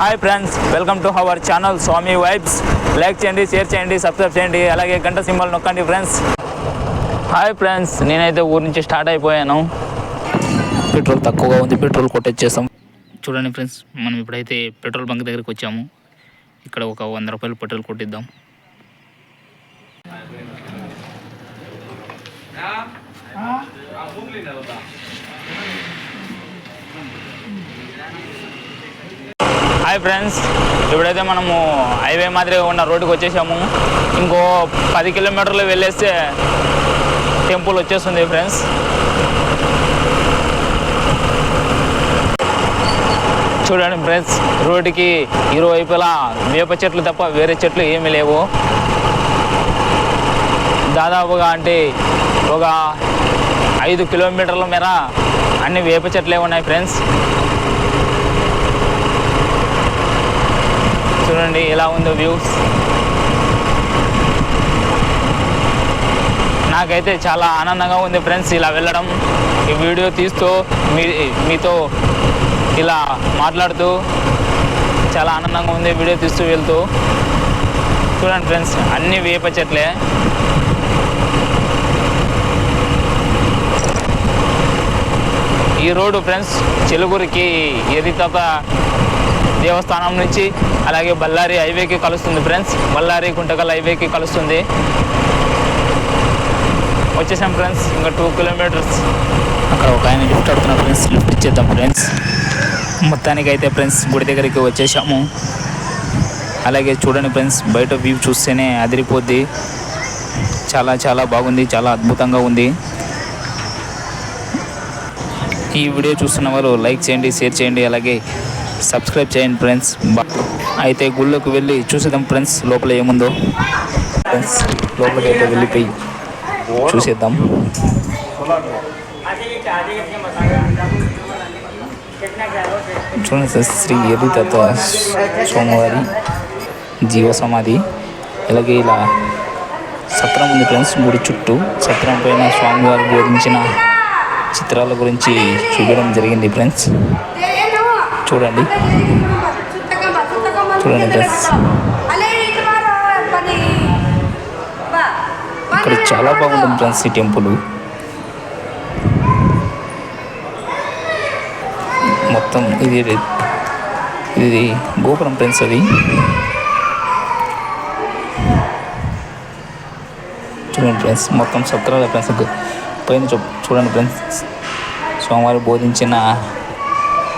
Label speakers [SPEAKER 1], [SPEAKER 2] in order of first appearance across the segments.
[SPEAKER 1] Hi friends welcome to our channel Swami vibes like చేయండి share చేయండి subscribe చేయండి అలాగే గంట సింబల్ నొక్కండి ఫ్రెండ్స్ హాయ్ ఫ్రెండ్స్ నేనైతే ఊరి నుంచి స్టార్ట్ అయిపోయాను. పెట్రోల్ తక్కువగా ఉంది పెట్రోల్ కొట్టేచ్చేసాం. చూడండి ఫ్రెండ్స్ మనం ఇప్పుడైతే పెట్రోల్ బంక్ దగ్గరికి వచ్చాము. ఇక్కడ ఒక వంద రూపాయలు పెట్రోల్ కొట్టిద్దాం. హాయ్ ఫ్రెండ్స్ ఇప్పుడైతే మనము హైవే మాదిరిగా ఉన్న రోడ్డుకి వచ్చేసాము. ఇంకో పది కిలోమీటర్లు వెళ్ళేస్తే టెంపుల్ వచ్చేస్తుంది ఫ్రెండ్స్ చూడండి ఫ్రెండ్స్ రోడ్డుకి ఇరువైపులా వేప చెట్లు తప్ప వేరే చెట్లు ఏమీ లేవు. దాదాపుగా అంటే ఒక ఐదు కిలోమీటర్ల మేర అన్ని వేప చెట్లే ఉన్నాయి ఫ్రెండ్స్ చూడండి ఎలా ఉందో వ్యూస్ నాకైతే చాలా ఆనందంగా ఉంది ఫ్రెండ్స్ ఇలా వెళ్ళడం. ఈ వీడియో తీస్తూ మీ మీతో ఇలా మాట్లాడుతూ చాలా ఆనందంగా ఉంది వీడియో తీస్తూ వెళ్తూ. చూడండి ఫ్రెండ్స్ అన్ని వేప చెట్లే. ఈ రోడ్డు ఫ్రెండ్స్ చెలుగురికి ఎదితత దేవస్థానం నుంచి అలాగే బళ్ళారి హైవేకి కలుస్తుంది ఫ్రెండ్స్. బళ్ళారి గుంటకల్ హైవేకి కలుస్తుంది. వచ్చేసాం ఫ్రెండ్స్ ఇంకా టూ కిలోమీటర్స్ అక్కడ ఒక ఆయన లిఫ్ట్ అడుగుతున్నారు ఫ్రెండ్స్ లిఫ్ట్ ఇచ్చేద్దాం ఫ్రెండ్స్. మొత్తానికి అయితే ఫ్రెండ్స్ గుడి దగ్గరికి వచ్చేసాము. అలాగే చూడండి ఫ్రెండ్స్ బయట వ్యూ చూస్తేనే అదిరిపోద్ది. చాలా చాలా బాగుంది చాలా అద్భుతంగా ఉంది. ఈ వీడియో చూస్తున్న వారు లైక్ చేయండి షేర్ చేయండి అలాగే సబ్స్క్రైబ్ చేయండి ఫ్రెండ్స్ అయితే గుళ్ళోకి వెళ్ళి చూసేద్దాం ఫ్రెండ్స్ లోపల ఏముందో. ఫ్రెండ్స్ లోపలికి అయితే వెళ్ళిపోయి చూసేద్దాం. చూడండి సార్ శ్రీ ఎదుతత్వ సోమవారి జీవ సమాధి అలాగే ఇలా సత్రం ఉంది ఫ్రెండ్స్ గుడి చుట్టూ. సత్రం పైన స్వామివారు బోధించిన చిత్రాల గురించి చూపించడం జరిగింది ఫ్రెండ్స్ చూడండి. చూడండి ఫ్రెండ్స్ ఇక్కడ చాలా బాగుంటుంది ఫ్రెండ్స్ ఈ టెంపుల్. మొత్తం ఇది ఇది. గోపురం ఫ్రెండ్స్ అది. చూడండి ఫ్రెండ్స్ మొత్తం సత్రాల ఫ్రెండ్స్ పైన చూడండి ఫ్రెండ్స్. సోమవారం బోధించిన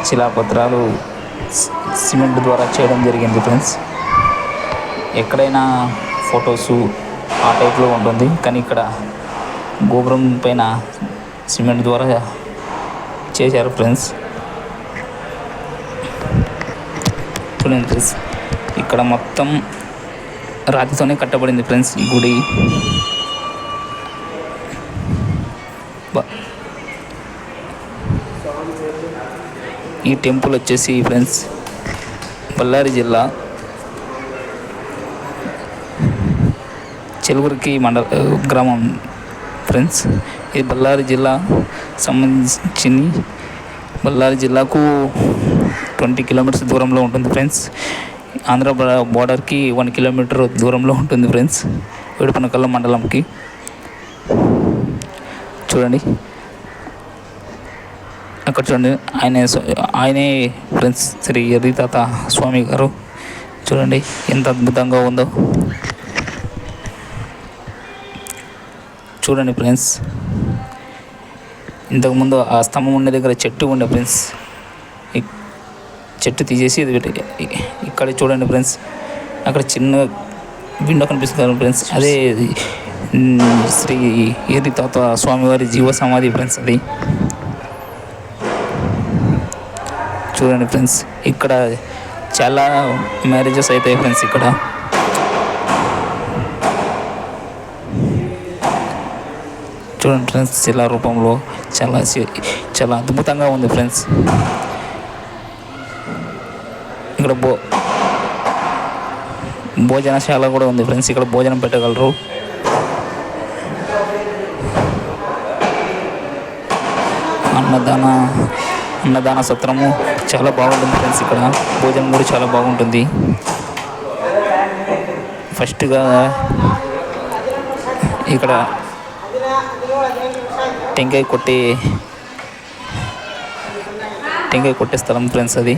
[SPEAKER 1] శిలాపత్రాలు సిమెంట్ ద్వారా చేయడం జరిగింది ఫ్రెండ్స్. ఎక్కడైనా ఫొటోసు ఆ టైప్లో ఉంటుంది. కానీ ఇక్కడ గోపురం పైన సిమెంట్ ద్వారా చేశారు ఫ్రెండ్స్. చూడండి ఫ్రెండ్స్ ఇక్కడ మొత్తం రాతితోనే కట్టబడింది ఫ్రెండ్స్ ఈ గుడి. ఈ టెంపుల్ వచ్చేసి ఫ్రెండ్స్ బళ్ళారి జిల్లా చెలుగురికి మండల గ్రామం ఫ్రెండ్స్. ఇది బళ్ళారి జిల్లా సంబంధించింది. బళ్ళారి జిల్లాకు ట్వంటీ కిలోమీటర్స్ దూరంలో ఉంటుంది ఫ్రెండ్స్. ఆంధ్ర బార్డర్కి బోర్డర్కి వన్ కిలోమీటర్ దూరంలో ఉంటుంది ఫ్రెండ్స్. వేడుపనకల్ల మండలంకి. చూడండి. అక్కడ చూడండి. ఆయన ఆయనే ఫ్రెండ్స్ శ్రీ ఎర్రి తాత స్వామి గారు. చూడండి ఎంత అద్భుతంగా ఉందో. చూడండి ఫ్రెండ్స్. ఇంతకుముందు ఆ స్తంభం ఉండే దగ్గర చెట్టు ఉండే ఫ్రెండ్స్. చెట్టు తీసేసి ఇది పెట్టి ఇక్కడ చూడండి ఫ్రెండ్స్. అక్కడ చిన్న విండో కనిపిస్తుంది ఫ్రెండ్స్. అదే శ్రీ ఏది తాత స్వామివారి జీవ సమాధి ఫ్రెండ్స్ అది. చూడండి ఫ్రెండ్స్ ఇక్కడ చాలా మ్యారేజెస్ అవుతాయి ఫ్రెండ్స్ ఇక్కడ. చూడండి ఫ్రెండ్స్ శిలా రూపంలో చాలా చాలా అద్భుతంగా ఉంది ఫ్రెండ్స్. ఇక్కడ భో భోజనశాల కూడా ఉంది ఫ్రెండ్స్ ఇక్కడ భోజనం పెట్టగలరు. అన్నదాన అన్నదాన సత్రము చాలా బాగుంటుంది ఫ్రెండ్స్ ఇక్కడ భోజనం కూడా చాలా బాగుంటుంది. ఫస్ట్గా ఇక్కడ టెంకాయ కొట్టే టెంకాయ కొట్టే స్థలం ఫ్రెండ్స్ అది.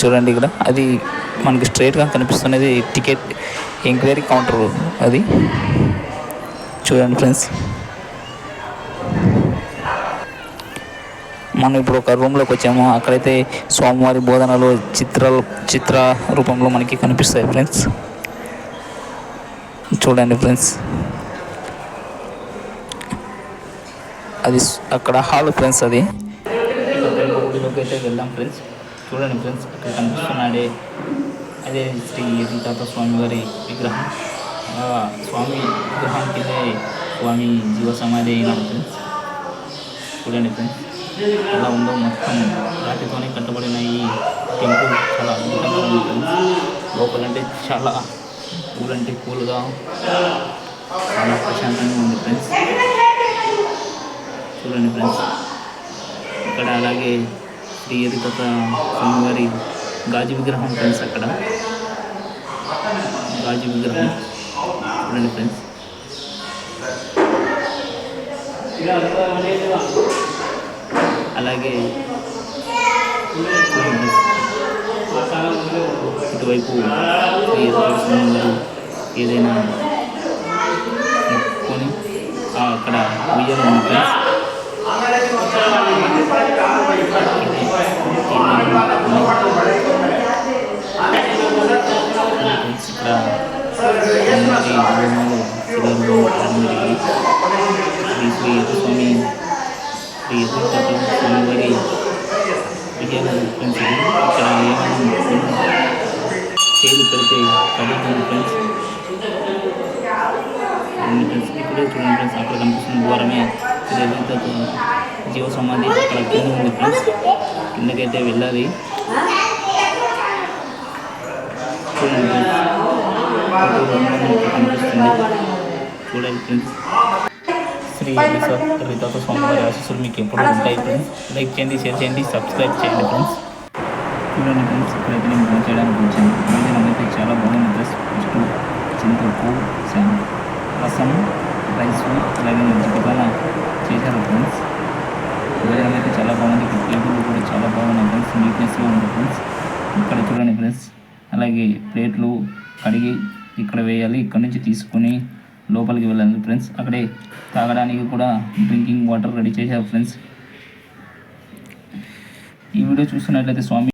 [SPEAKER 1] చూడండి ఇక్కడ. అది మనకి స్ట్రైట్గా కనిపిస్తున్నది టికెట్ ఎంక్వైరీ కౌంటర్ అది. చూడండి ఫ్రెండ్స్ మనం ఇప్పుడు ఒక రూమ్లోకి వచ్చాము. అక్కడైతే స్వామివారి బోధనలు చిత్రాలు చిత్ర రూపంలో మనకి కనిపిస్తాయి ఫ్రెండ్స్ చూడండి ఫ్రెండ్స్ అది అక్కడ హాల్ ఫ్రెండ్స్ అది. అయితే వెళ్దాం ఫ్రెండ్స్ చూడండి ఫ్రెండ్స్ అక్కడ కనిపిస్తున్నాడే. అదే శ్రీ తాత స్వామి వారి విగ్రహం స్వామి విగ్రహం కిందే స్వామి జీవ సమాధి అయినాడు ఫ్రెండ్స్ చూడండి ఫ్రెండ్స్ ఎలా ఉందో మొత్తం వాటితోనే కట్టబడిన ఈ టెంపుల్ చాలా అద్భుతంగా ఉంటుంది. లోపలంటే చాలా కూలంటే కూల్గా చాలా ప్రశాంతంగా ఉంది ఫ్రెండ్స్. చూడండి ఫ్రెండ్స్. ఇక్కడ అలాగే శ్రీ ఎదుకత స్వామివారి గాజు విగ్రహం ఫ్రెండ్స్ అక్కడ. గాజు విగ్రహం. చూడండి ఫ్రెండ్స్. అలాగే ఇటువైపు ఏదైనా కొని అక్కడ ఉయ్యాల విజయాలు ఫ్రెండ్స్ ఇది. ఇక్కడ ఏమైనా చేలు పెడితే కదులుతుంది ఫ్రెండ్స్ చూడండి ఫ్రెండ్స్ ఇక్కడే చూడండి ఫ్రెండ్స్ అక్కడ కనిపిస్తున్న ద్వారమే శ్రీ యదుస్వామి జీవ సమాధి అక్కడ కింద ఉంది ఫ్రెండ్స్ కిందకైతే వెళ్ళాలి చూడండి ఫ్రెండ్స్ ఫోటో మనకి కనిపిస్తుంది చూడండి ఫ్రెండ్స్ రితాత వారి ఆశీస్సులు మీకు ఎప్పుడు ఉంటాయి ఫ్రెండ్స్ లైక్ చేయండి షేర్ చేయండి సబ్స్క్రైబ్ చేయండి ఫ్రెండ్స్ చూడండి ఫ్రెండ్స్ ఇక్కడైతే నేను ఫోన్ చేయడానికి వచ్చాను. అయితే చాలా బాగుంది ఫ్రెండ్స్ ఫస్ట్ చింతపు శామ్ రసం రైస్ అలాగే మజ్జిగపాన చేశారు ఫ్రెండ్స్ భోజనం అయితే చాలా బాగుంది. ఇక్కడ టేబుల్ కూడా చాలా బాగున్నాయి ఫ్రెండ్స్ నీట్నెస్గా ఉంది ఫ్రెండ్స్ ఇక్కడ చూడండి ఫ్రెండ్స్ అలాగే ప్లేట్లు కడిగి ఇక్కడ వేయాలి. ఇక్కడ నుంచి తీసుకొని లోపలికి వెళ్ళాలి ఫ్రెండ్స్. అక్కడే తాగడానికి కూడా డ్రింకింగ్ వాటర్ రెడీ చేశారు ఫ్రెండ్స్. ఈ వీడియో చూస్తున్నట్లయితే స్వామి